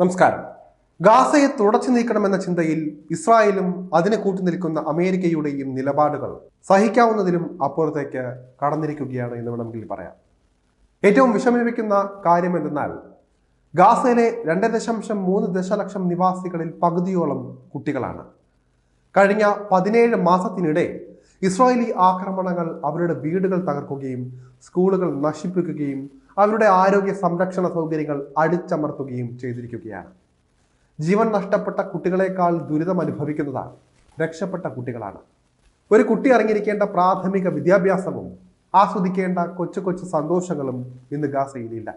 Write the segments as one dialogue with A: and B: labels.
A: നമസ്കാരം. ഗാസയെ തുടച്ചു നീക്കണമെന്ന ചിന്തയിൽ ഇസ്രായേലും അതിനെ കൂട്ടി നിൽക്കുന്ന അമേരിക്കയുടെയും നിലപാടുകൾ സഹിക്കാവുന്നതിലും അപ്പുറത്തേക്ക് കടന്നിരിക്കുകയാണ് എന്ന് വേണമെങ്കിൽ പറയാം. ഏറ്റവും വിഷമിപ്പിക്കുന്ന കാര്യം എന്തെന്നാൽ ഗാസയിലെ രണ്ട് ദശാംശം മൂന്ന് ദശലക്ഷം നിവാസികളിൽ പകുതിയോളം കുട്ടികളാണ്. കഴിഞ്ഞ പതിനേഴ് മാസത്തിനിടെ ഇസ്രായേലി ആക്രമണങ്ങൾ അവരുടെ വീടുകൾ തകർക്കുകയും സ്കൂളുകൾ നശിപ്പിക്കുകയും അവരുടെ ആരോഗ്യ സംരക്ഷണ സൗകര്യങ്ങൾ അടിച്ചമർത്തുകയും ചെയ്തിരിക്കുകയാണ്. ജീവൻ നഷ്ടപ്പെട്ട കുട്ടികളെക്കാൾ ദുരിതം അനുഭവിക്കുന്നതാണ് രക്ഷപ്പെട്ട കുട്ടികളാണ്. ഒരു കുട്ടി അറിഞ്ഞിരിക്കേണ്ട പ്രാഥമിക വിദ്യാഭ്യാസവും ആസ്വദിക്കേണ്ട കൊച്ചു കൊച്ചു സന്തോഷങ്ങളും ഇന്ന് ഗാസയിലില്ല.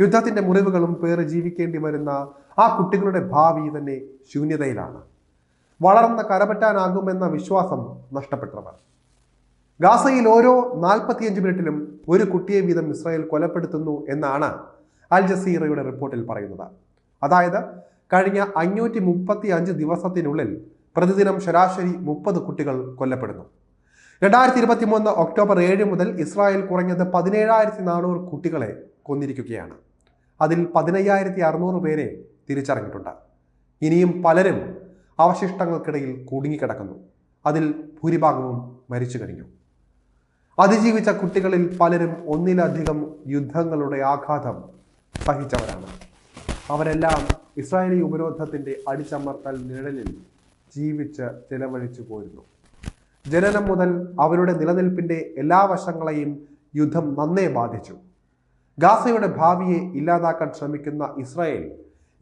A: യുദ്ധത്തിന്റെ മുറിവുകളും പേറി ജീവിക്കേണ്ടി വരുന്ന ആ കുട്ടികളുടെ ഭാവി തന്നെ ശൂന്യതയിലാണ്. വളർന്ന് കരപറ്റാനാകുമെന്ന വിശ്വാസം നഷ്ടപ്പെട്ടവർ. ഗാസയിൽ ഓരോ നാൽപ്പത്തിയഞ്ച് മിനിറ്റിലും ഒരു കുട്ടിയെ വീതം ഇസ്രായേൽ കൊലപ്പെടുത്തുന്നു എന്നാണ് അൽ ജസീറയുടെ റിപ്പോർട്ടിൽ പറയുന്നത്. അതായത് കഴിഞ്ഞ അഞ്ഞൂറ്റി മുപ്പത്തി അഞ്ച് ദിവസത്തിനുള്ളിൽ പ്രതിദിനം ശരാശരി മുപ്പത് കുട്ടികൾ കൊല്ലപ്പെടുന്നു. രണ്ടായിരത്തി ഇരുപത്തി മൂന്ന് ഒക്ടോബർ ഏഴ് മുതൽ ഇസ്രായേൽ കുറഞ്ഞത് പതിനേഴായിരത്തി നാനൂറ് കുട്ടികളെ കൊന്നിരിക്കുകയാണ്. അതിൽ പതിനയ്യായിരത്തി അറുന്നൂറ് പേരെ തിരിച്ചറിഞ്ഞിട്ടുണ്ട്. ഇനിയും പലരും അവശിഷ്ടങ്ങൾക്കിടയിൽ കുടുങ്ങിക്കിടക്കുന്നു. അതിൽ ഭൂരിഭാഗവും മരിച്ചു കഴിഞ്ഞു. അതിജീവിച്ച കുട്ടികളിൽ പലരും ഒന്നിലധികം യുദ്ധങ്ങളുടെ ആഘാതം സഹിച്ചവരാണ്. അവരെല്ലാം ഇസ്രായേലി ഉപരോധത്തിന്റെ അടിച്ചമർത്തൽ നിഴലിൽ ജീവിച്ച് ചെലവഴിച്ചു പോരുന്നു. ജനനം മുതൽ അവരുടെ നിലനിൽപ്പിന്റെ എല്ലാ വശങ്ങളെയും യുദ്ധം നന്നേ ബാധിച്ചു. ഗാസയുടെ ഭാവിയെ ഇല്ലാതാക്കാൻ ശ്രമിക്കുന്ന ഇസ്രായേൽ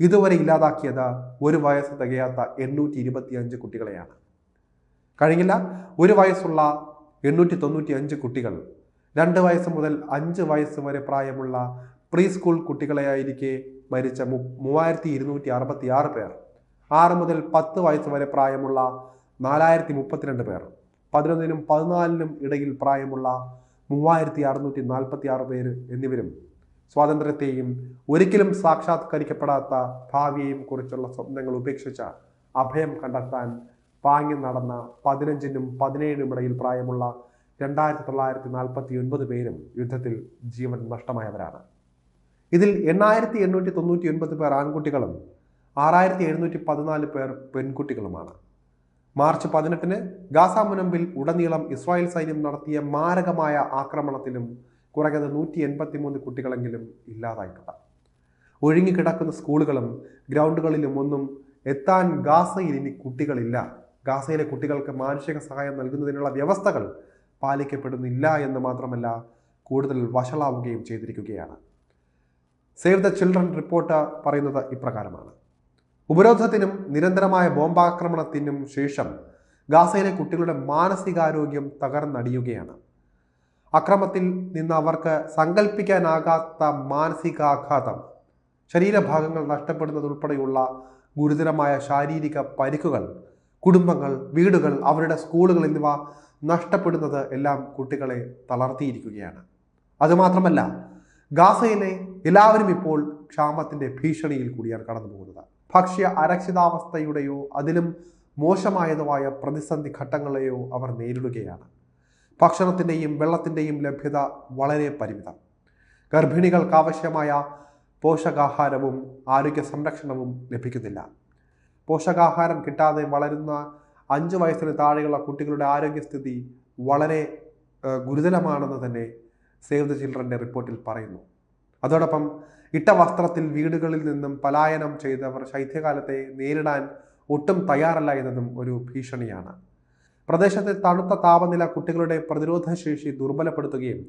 A: ഇതുവരെ ഇല്ലാതാക്കിയത് ഒരു വയസ്സ് തികയാത്ത എണ്ണൂറ്റി ഇരുപത്തിയഞ്ച് കുട്ടികളെയാണ്. കഴിഞ്ഞില്ല ഒരു വയസ്സുള്ള എണ്ണൂറ്റി തൊണ്ണൂറ്റി അഞ്ച് കുട്ടികൾ. രണ്ട് വയസ്സ് മുതൽ അഞ്ച് വയസ്സ് വരെ പ്രായമുള്ള പ്രീ സ്കൂൾ കുട്ടികളെയായിരിക്കെ മരിച്ച മു മൂവായിരത്തി ഇരുന്നൂറ്റി അറുപത്തി ആറ് പേർ. ആറ് മുതൽ പത്ത് വയസ്സ് വരെ പ്രായമുള്ള നാലായിരത്തി മുപ്പത്തിരണ്ട് പേർ. പതിനൊന്നിനും പതിനാലിനും ഇടയിൽ പ്രായമുള്ള മൂവായിരത്തി അറുന്നൂറ്റി നാൽപ്പത്തി ആറ് പേര് എന്നിവരും സ്വാതന്ത്ര്യത്തെയും ഒരിക്കലും സാക്ഷാത്കരിക്കപ്പെടാത്ത ഭാവിയെയും കുറിച്ചുള്ള സ്വപ്നങ്ങൾ ഉപേക്ഷിച്ച അഭയം കണ്ടെത്താൻ പാങ്ങി നടന്ന പതിനഞ്ചിനും പതിനേഴിനും ഇടയിൽ പ്രായമുള്ള രണ്ടായിരത്തി തൊള്ളായിരത്തി നാൽപ്പത്തി ഒൻപത് പേരും യുദ്ധത്തിൽ ജീവൻ നഷ്ടമായവരാണ്. ഇതിൽ എണ്ണായിരത്തി എണ്ണൂറ്റി തൊണ്ണൂറ്റി ഒൻപത് പേർ ആൺകുട്ടികളും ആറായിരത്തി എഴുന്നൂറ്റി പതിനാല് പേർ പെൺകുട്ടികളുമാണ്. മാർച്ച് പതിനെട്ടിന് ഗാസ മുനമ്പിൽ ഉടനീളം ഇസ്രായേൽ സൈന്യം നടത്തിയ മാരകമായ ആക്രമണത്തിലും കുറഞ്ഞത് നൂറ്റി എൺപത്തി മൂന്ന് കുട്ടികളെങ്കിലും ഇല്ലാതായിട്ടുണ്ട്. ഒഴുങ്ങിക്കിടക്കുന്ന സ്കൂളുകളും ഗ്രൗണ്ടുകളിലും ഒന്നും എത്താൻ ഗാസയിൽ ഇനി കുട്ടികളില്ല. ഗാസയിലെ കുട്ടികൾക്ക് മാനുഷിക സഹായം നൽകുന്നതിനുള്ള വ്യവസ്ഥകൾ പാലിക്കപ്പെടുന്നില്ല എന്ന് മാത്രമല്ല കൂടുതൽ വഷളാവുകയും ചെയ്തിരിക്കുകയാണ്. സേവ് ദ ചിൽഡ്രൻ റിപ്പോർട്ട് പറയുന്നത് ഇപ്രകാരമാണ്. ഉപരോധത്തിനും നിരന്തരമായ ബോംബാക്രമണത്തിനും ശേഷം ഗാസയിലെ കുട്ടികളുടെ മാനസികാരോഗ്യം തകർന്നടിയുകയാണ്. അക്രമത്തിൽ നിന്ന് അവർക്ക് സങ്കല്പിക്കാനാകാത്ത മാനസികാഘാതം ശരീരഭാഗങ്ങൾ നഷ്ടപ്പെടുന്നതുൾപ്പെടെയുള്ള ഗുരുതരമായ ശാരീരിക പരിക്കുകൾ കുടുംബങ്ങൾ വീടുകൾ അവരുടെ സ്കൂളുകൾ എന്നിവ നഷ്ടപ്പെടുന്നത് എല്ലാം കുട്ടികളെ തളർത്തിയിരിക്കുകയാണ്. അതുമാത്രമല്ല ഗാസയിലെ എല്ലാവരും ഇപ്പോൾ ക്ഷാമത്തിന്റെ ഭീഷണിയിൽ കൂടിയാണ് കടന്നു പോകുന്നത് ഭക്ഷ്യ അരക്ഷിതാവസ്ഥയുടെയോ അതിലും മോശമായതുമായ പ്രതിസന്ധി ഘട്ടങ്ങളെയോ അവർ നേരിടുകയാണ്. ഭക്ഷണത്തിന്റെയും വെള്ളത്തിന്റെയും ലഭ്യത വളരെ പരിമിതം. ഗർഭിണികൾക്ക് ആവശ്യമായ പോഷകാഹാരവും ആരോഗ്യ സംരക്ഷണവും ലഭിക്കുന്നില്ല. പോഷകാഹാരം കിട്ടാതെ വളരുന്ന അഞ്ച് വയസ്സിന് താഴെയുള്ള കുട്ടികളുടെ ആരോഗ്യസ്ഥിതി വളരെ ഗുരുതരമാണെന്ന് തന്നെ സേവ് ദ ചിൽഡ്രന്റെ റിപ്പോർട്ടിൽ പറയുന്നു. അതോടൊപ്പം ഇട്ട വസ്ത്രത്തിൽ വീടുകളിൽ നിന്നും പലായനം ചെയ്തവർ ശൈത്യകാലത്തെ നേരിടാൻ ഒട്ടും തയ്യാറല്ല എന്നതും ഒരു ഭീഷണിയാണ്. പ്രദേശത്തെ തണുത്ത താപനില കുട്ടികളുടെ പ്രതിരോധ ശേഷി ദുർബലപ്പെടുത്തുകയും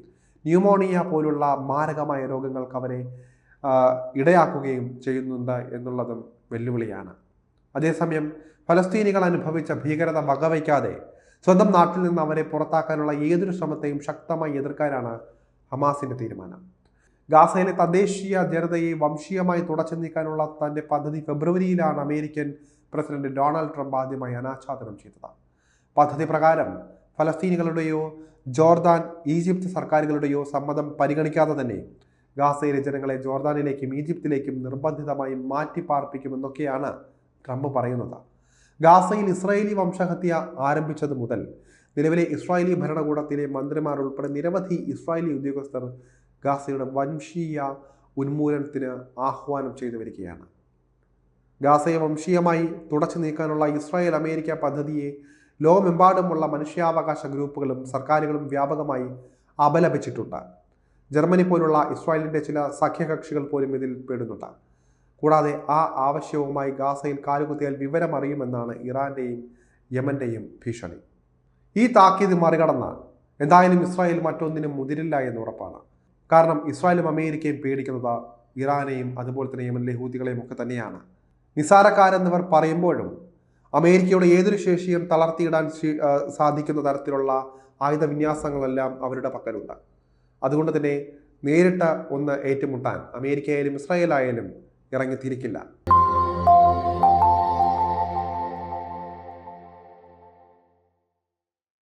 A: ന്യൂമോണിയ പോലുള്ള മാരകമായ രോഗങ്ങൾക്ക് അവരെ ഇടയാക്കുകയും ചെയ്യുന്നുണ്ട് എന്നുള്ളതും വെല്ലുവിളിയാണ്. അതേസമയം ഫലസ്തീനികൾ അനുഭവിച്ച ഭീകരത വകവയ്ക്കാതെ സ്വന്തം നാട്ടിൽ നിന്ന് അവരെ പുറത്താക്കാനുള്ള ഏതൊരു ശ്രമത്തെയും ശക്തമായി എതിർക്കാനാണ് ഹമാസിന്റെ തീരുമാനം. ഗാസയിലെ തദ്ദേശീയ ജനതയെ വംശീയമായി തുടച്ചു നീക്കാനുള്ള തന്റെ പദ്ധതി ഫെബ്രുവരിയിലാണ് അമേരിക്കൻ പ്രസിഡന്റ് ഡൊണാൾഡ് ട്രംപ് ആദ്യമായി അനാച്ഛാദനം ചെയ്തത്. പദ്ധതി പ്രകാരം ഫലസ്തീനികളുടെയോ ജോർദാൻ ഈജിപ്ത് സർക്കാരുകളുടെയോ സമ്മതം പരിഗണിക്കാതെ തന്നെ ഗാസയിലെ ജനങ്ങളെ ജോർദാനിലേക്കും ഈജിപ്തിലേക്കും നിർബന്ധിതമായി മാറ്റി പാർപ്പിക്കുമെന്നൊക്കെയാണ് ട്രംപ് പറയുന്നത്. ഗാസയിൽ ഇസ്രായേലി വംശഹത്യ ആരംഭിച്ചത് മുതൽ നിലവിലെ ഇസ്രായേലി ഭരണകൂടത്തിലെ മന്ത്രിമാർ ഉൾപ്പെടെ നിരവധി ഇസ്രായേലി ഉദ്യോഗസ്ഥർ ഗാസയുടെ വംശീയ ഉന്മൂലനത്തിന് ആഹ്വാനം ചെയ്തു വരികയാണ്. ഗാസയെ വംശീയമായി തുടച്ചു നീക്കാനുള്ള ഇസ്രായേൽ അമേരിക്ക പദ്ധതിയെ ലോകമെമ്പാടുമുള്ള മനുഷ്യാവകാശ ഗ്രൂപ്പുകളും സർക്കാരുകളും വ്യാപകമായി അപലപിച്ചിട്ടുണ്ട്. ജർമ്മനി പോലുള്ള ഇസ്രായേലിന്റെ ചില സഖ്യകക്ഷികൾ പോലും ഇതിൽ പെടുന്നുണ്ട്. കൂടാതെ ആ ആവശ്യവുമായി ഗാസയിൽ കാലുകുത്തിയാൽ വിവരമറിയുമെന്നാണ് ഇറാന്റെയും യമന്റെയും ഭീഷണി. ഈ താക്കീത് മറികടന്ന് എന്തായാലും ഇസ്രായേൽ മറ്റൊന്നിനും മുതിരില്ല എന്ന് ഉറപ്പാണ്. കാരണം ഇസ്രായേലും അമേരിക്കയും പേടിക്കുന്നത് ഇറാനെയും അതുപോലെ തന്നെ യമനിലെ ഹൂതികളെയും ഒക്കെ തന്നെയാണ്. നിസാരക്കാരെന്നിവർ പറയുമ്പോഴും അമേരിക്കയുടെ ഏതൊരു ശേഷിയും തളർത്തിയിടാൻ സാധിക്കുന്ന തരത്തിലുള്ള ആയുധ വിന്യാസങ്ങളെല്ലാം അവരുടെ പക്കലുണ്ട്. അതുകൊണ്ട് തന്നെ നേരിട്ട് ഒന്ന് ഏറ്റുമുട്ടാൻ അമേരിക്കയായാലും ഇസ്രായേലായാലും ഇറങ്ങിത്തിരിക്കില്ല.